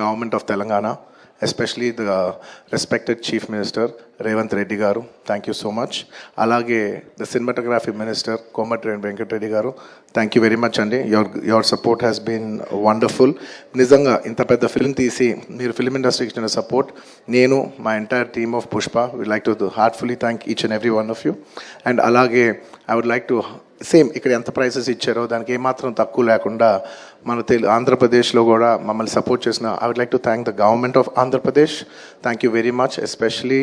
Government of Telangana especially the respected chief minister Revanth Reddy గారు thank you so much అలాగే the cinematography minister Komatireddy Venkatareddy గారు thank you very much అండి. Your your support has been wonderful నిజంగా ఇంత పెద్ద film తీసి మీరు film ఇండస్ట్రీకి ఇచ్చిన సపోర్ట్ నేను మా entire team of Pushpa we like to heartfully thank each and every one of you and అలాగే I would like to same ఇక్కడ ఎంత ప్రైసెస్ ఇచ్చారో దానికి ఏమాత్రం తక్కువ లేకుండా మన తెలు ఆంధ్రప్రదేశ్లో కూడా మమ్మల్ని సపోర్ట్ చేసిన I would like to thank the government of Andhra Pradesh thank you very much especially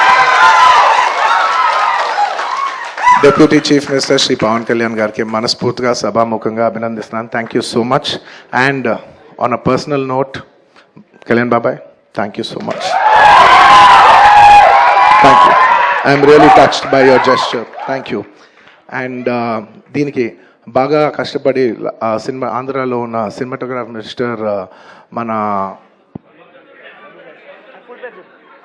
Deputy chief minister Shri Pawan Kalyan గారికి మనస్ఫూర్తిగా సభాముఖంగా అభినందిస్తున్నాను. Thank you so much and on a personal note Kalyan బాబాయ్ thank you so much thank you I'm really touched by your gesture thank you and దీనికి బాగా కష్టపడి cinema ఆంధ్రాలో ఉన్న సినిమాటోగ్రాఫ్ మినిస్టర్ మన